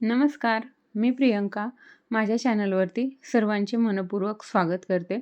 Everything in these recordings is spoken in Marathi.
नमस्कार मी प्रियंका. माझ्या चॅनलवरती सर्वांचे मनपूर्वक स्वागत करते.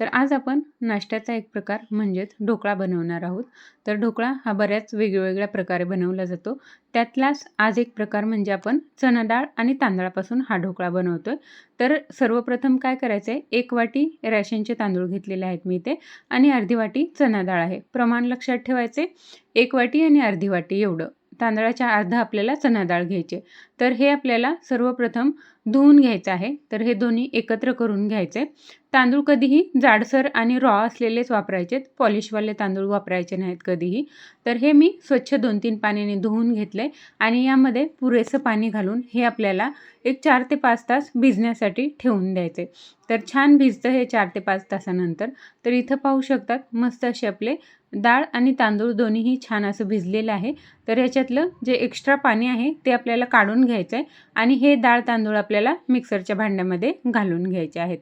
तर आज आपण नाश्त्याचा एक प्रकार म्हणजेच ढोकळा बनवणार आहोत. तर ढोकळा हा बऱ्याच वेगवेगळ्या प्रकारे बनवला जातो. त्यातलाच आज एक प्रकार म्हणजे आपण चणा डाळ आणि तांदळापासून हा ढोकळा बनवतोय. तर सर्वप्रथम काय करायचं आहे एक वाटी रॅशनचे तांदूळ घेतलेले आहेत मी इथे आणि अर्धी वाटी चणा डाळ आहे. प्रमाण लक्षात ठेवायचे एक वाटी आणि अर्धी वाटी एवढं. तांदळाच्या अर्धा आपल्याला चणा डाळ घ्यायचे. तर हे आपल्याला सर्वप्रथम धुवून घ्यायचं आहे. तर हे दोन्ही एकत्र करून घ्यायचे. तांदूळ कधीही जाडसर आणि रॉ असलेलेच वापरायचे पॉलिशवाले तांदूळ वापरायचे नाहीत कधीही. तर हे मी स्वच्छ दोन तीन पाण्याने धुवून घेतले आणि यामध्ये पुरेसं पाणी घालून हे आपल्याला एक चार ते पाच तास भिजण्यासाठी ठेवून द्यायचे. तर छान भिजतं हे चार ते पाच तासानंतर. तर इथं पाहू शकतात मस्त असे आपले डाळ आणि तांदूळ दोन्हीही छान असं भिजलेलं आहे. तर ह्याच्यातलं जे एक्स्ट्रा पाणी आहे ते आपल्याला काढून घ्यायचं आहे आणि हे डाळ तांदूळ आपल्याला मिक्सरच्या भांड्यामध्ये घालून घ्यायचे आहेत.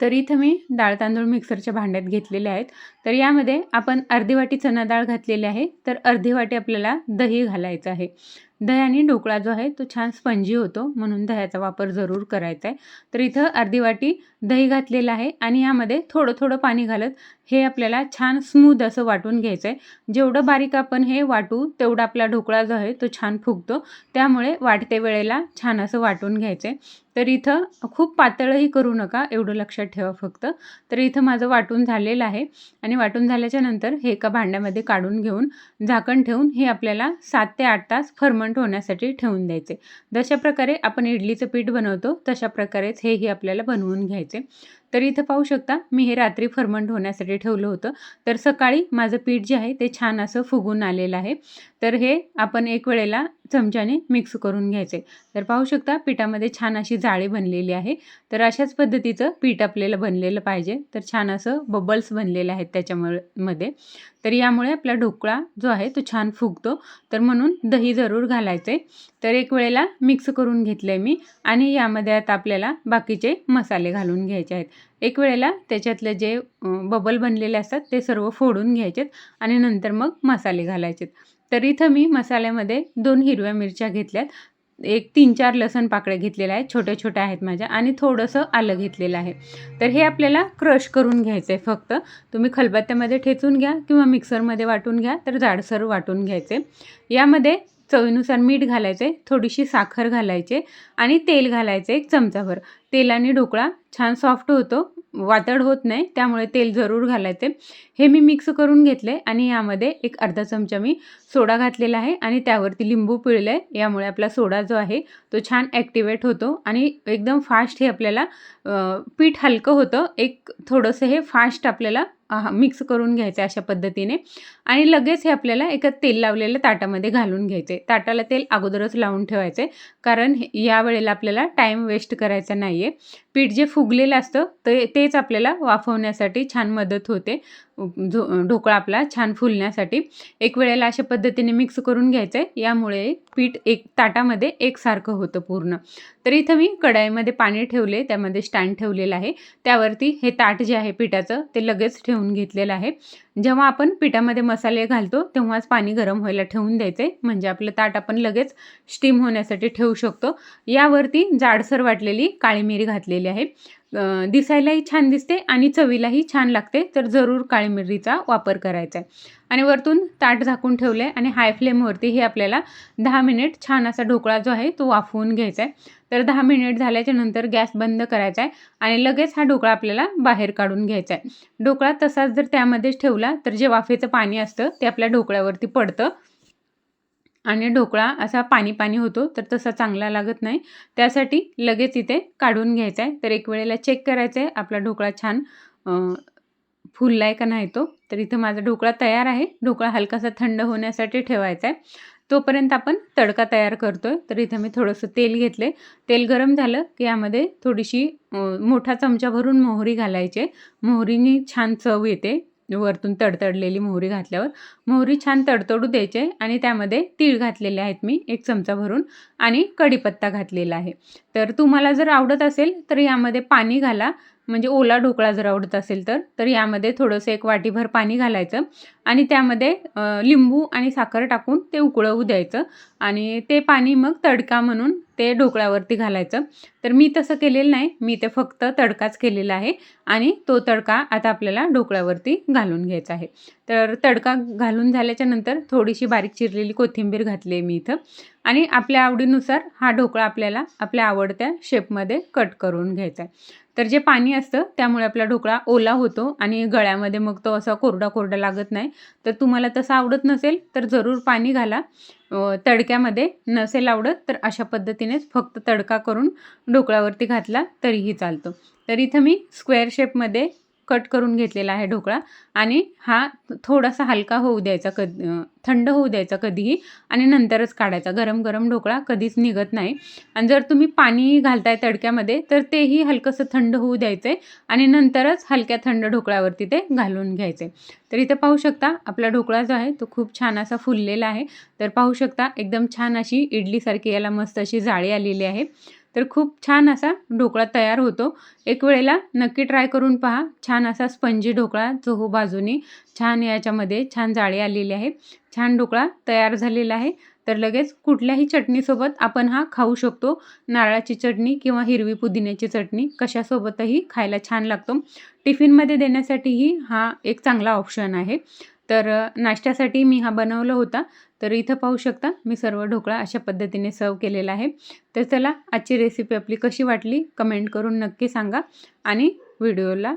तर इथं मी डाळ तांदूळ मिक्सरच्या भांड्यात घेतलेले आहेत. तर यामध्ये आपण अर्धी वाटी चणा डाळ घातलेली आहे. तर अर्धी वाटी आपल्याला दही घालायचं आहे. दह्याने ढोकळा जो आहे तो छान स्पंजी होतो म्हणून दह्याचा वापर जरूर करायचा आहे. तर इथं अर्धी वाटी दही घातलेलं आहे आणि यामध्ये थोडं थोडं पाणी घालत हे आपल्याला छान स्मूद असं वाटून घ्यायचं आहे जेवढं बारीक आपण हे वाटू तेवढा आपला ढोकळा जो आहे तो छान फुगतो. त्यामुळे वाटते वेळेला छान असं वाटून घ्यायचं आहे तर इथं खूप पातळही करू नका एवढं लक्षात ठेवा फक्त. तर इथं माझं वाटून झालेलं आहे आणि वाटून झाल्याच्यानंतर हे एका भांड्यामध्ये काढून घेऊन झाकण ठेवून हे आपल्याला सात ते आठ तास फर्मंट होण्यासाठी ठेवून द्यायचे. जशा प्रकारे आपण इडलीचं पीठ बनवतो तशा प्रकारेच हेही आपल्याला बनवून घ्यायचे. तर इथं पाहू शकता मी हे रात्री फर्मंट होण्यासाठी ठेवलं होतं. तर सकाळी माझं पीठ जे आहे ते छान असं फुगून आलेलं आहे. तर हे आपण एक वेळेला चमच्याने मिक्स करून घ्यायचे. तर पाहू शकता पिठामध्ये छान अशी जाळी बनलेली आहे. तर अशाच पद्धतीचं पीठ आपल्याला बनलेलं पाहिजे. तर छान असं बबल्स बनलेले आहेत त्याच्यामुळे मध्ये. तर यामुळे आपला ढोकळा जो आहे तो छान फुगतो. तर म्हणून दही जरूर घालायचे. तर एक वेळेला मिक्स करून घेतलं आहे मी आणि यामध्ये आता आपल्याला बाकीचे मसाले घालून घ्यायचे आहेत. एक वेळेला त्याच्यातले जे बबल बनलेले असतात ते सर्व फोडून घ्यायचेत आणि नंतर मग मसाले घालायचेत. तर इथं मी मसाल्यामध्ये दोन हिरव्या मिरच्या घेतल्यात. एक तीन चार लसण पाकळ्या घेतलेल्या आहेत छोट्या छोट्या आहेत माझ्या आणि थोडंसं आलं घेतलेलं आहे. तर हे आपल्याला क्रश करून घ्यायचं आहे फक्त. तुम्ही खलबत्त्यामध्ये ठेचून घ्या किंवा मिक्सरमध्ये वाटून घ्या तर जाडसर वाटून घ्यायचे. यामध्ये चवीनुसार मीठ घालायचे थोडीशी साखर घालायचे आणि तेल घालायचे एक चमचाभर. तेलाने ढोकळा छान सॉफ्ट होतो वातड होत नाही त्यामुळे तेल जरूर घालायचे हे मी मिक्स करून घेतले आणि यामध्ये एक अर्धा चमचा मी सोडा घातलेला आहे आणि त्यावरती लिंबू पिळलं आहे यामुळे आपला सोडा जो आहे तो छान ॲक्टिवेट होतो आणि एकदम फास्ट हे आपल्याला पीठ हलकं होतं एक थोडंसं हे फास्ट आपल्याला मिक्स करून घ्यायचं अशा पद्धतीने. आणि लगेच हे आपल्याला एका तेल लावलेल्या ताटामध्ये घालून घ्यायचे. ताटाला तेल अगोदरच लावून ठेवायचे कारण या वेळेला आपल्याला टाईम वेस्ट करायचा नाही आहे पीठ जे फुगलेलं असतं ते तेच आपल्याला वाफवण्यासाठी छान मदत होते. झो ढोकळा आपला छान फुलण्यासाठी. एक वेळेला अशा पद्धतीने मिक्स करून घ्यायचं आहे यामुळे पीठ एक ताटामध्ये एकसारखं होतं पूर्ण. तर इथं मी कढाईमध्ये पाणी ठेवले त्यामध्ये स्टँड ठेवलेलं आहे. त्यावरती हे ताट जे आहे पिठाचं ते लगेच ठेवून घेतलेलं आहे. जेव्हा आपण पिठामध्ये मसाले घालतो तेव्हाच पाणी गरम व्हायला ठेवून द्यायचं आहे म्हणजे आपलं ताट आपण लगेच स्टीम होण्यासाठी ठेवू शकतो. यावरती जाडसर वाटलेली काळी मिरी घातलेली आहे. दिसायलाही छान दिसते आणि चवीलाही छान लागते. तर जरूर काळी मिरीचा वापर करायचा आहे. आणि वरतून ताट झाकून ठेवलं आहे आणि हाय फ्लेमवरती हे आपल्याला दहा मिनिट छान असा ढोकळा जो आहे तो वाफवून घ्यायचा आहे. तर दहा मिनिट झाल्याच्यानंतर गॅस बंद करायचा आहे आणि लगेच हा ढोकळा आपल्याला बाहेर काढून घ्यायचा आहे. ढोकळा तसाच जर त्यामध्येच ठेवला तर जे वाफेचं पाणी असतं ते आपल्या ढोकळ्यावरती पडतं. आणि ढोकळा असा पाणी पाणी होतो तर तसा चांगला लागत नाही. त्यासाठी लगेच इथे काढून घ्यायचा आहे तर एक वेळेला चेक करायचं आहे आपला ढोकळा छान फुलला आहे का नाही तो. तर इथं माझा ढोकळा तयार आहे. ढोकळा हलकासा थंड होण्यासाठी ठेवायचा आहे तोपर्यंत आपण तडका तयार करतो आहे तर इथं मी थोडंसं तेल घेतले तेल गरम झालं की यामध्ये थोडीशी मोठा चमचा भरून मोहरी घालायचे मोहरीनी छान चव येते. वरतून तडतडलेली मोहरी घातल्यावर मोहरी छान तडतडू द्यायचे आणि त्यामध्ये तीळ घातलेले आहेत मी एक चमचा भरून आणि कढीपत्ता घातलेला आहे. तर तुम्हाला जर आवडत असेल तर यामध्ये पाणी घाला. म्हणजे ओला ढोकळा जर आवडत असेल तर तर यामध्ये थोडंसं एक वाटीभर पाणी घालायचं आणि त्यामध्ये लिंबू आणि साखर टाकून ते उकळवू द्यायचं आणि ते पाणी मग तडका म्हणून ते ढोकळ्यावरती घालायचं. तर मी तसं केलेलं नाही. मी ते फक्त तडकाच केलेला आहे आणि तो तडका आता आपल्याला ढोकळ्यावरती घालून घ्यायचा आहे. तर तडका घालून झाल्याच्यानंतर थोडीशी बारीक चिरलेली कोथिंबीर घातली आहे मी इथं आणि आपल्या आवडीनुसार हा ढोकळा आपल्याला आपल्या आवडत्या शेपमध्ये कट करून घ्यायचा आहे. तर जे पाणी असतं त्यामुळे आपला ढोकळा ओला होतो आणि गळ्यामध्ये मग तो असा कोरडा कोरडा लागत नाही. तर तुम्हाला तसं आवडत नसेल तर जरूर पाणी घाला. तडक्यामध्ये नसेल आवडत तर अशा पद्धतीनेच फक्त तडका करून ढोकळ्यावरती घातला तरीही चालतो. तर इथं मी स्क्वेअर शेपमध्ये कट करून घेतलेला आहे ढोकळा. आणि हा थोडासा हलका होऊ द्यायचा कध थंड होऊ द्यायचा कधीही आणि नंतरच काढायचा. गरम गरम ढोकळा कधीच निघत नाही. आणि जर तुम्ही पाणी घालताय तडक्यामध्ये तर तेही हलकंसं थंड होऊ द्यायचं आहे आणि नंतरच हलक्या थंड ढोकळ्यावरती ते घालून घ्यायचे तर इथं पाहू शकता आपला ढोकळा जो आहे तो खूप छान असा फुललेला आहे. तर पाहू शकता एकदम छान अशी इडलीसारखी याला मस्त अशी जाळी आलेली आहे. तर खूप छान असा ढोकळा तयार होतो. एक वेळेला नक्की ट्राय करून पहा. छान असा स्पंजी ढोकळा चहू हो बाजूनी छान याच्यामध्ये छान जाळी आलेली आहे. छान ढोकळा तयार झालेला आहे. तर लगेच कुठल्याही चटणीसोबत आपण हा खाऊ शकतो. नारळाची चटणी किंवा हिरवी पुदिन्याची चटणी कशासोबतही खायला छान लागतो. टिफिनमध्ये देण्यासाठीही हा एक चांगला ऑप्शन आहे. तर नाश्त्यासाठी मी हा बनवला होता. तर इथं पाहू शकता मी सर्व ढोकळा अशा पद्धतीने सर्व केलेला आहे. तर चला आजची रेसिपी आपली कशी वाटली? कमेंट करून नक्की सांगा. आणि व्हिडिओला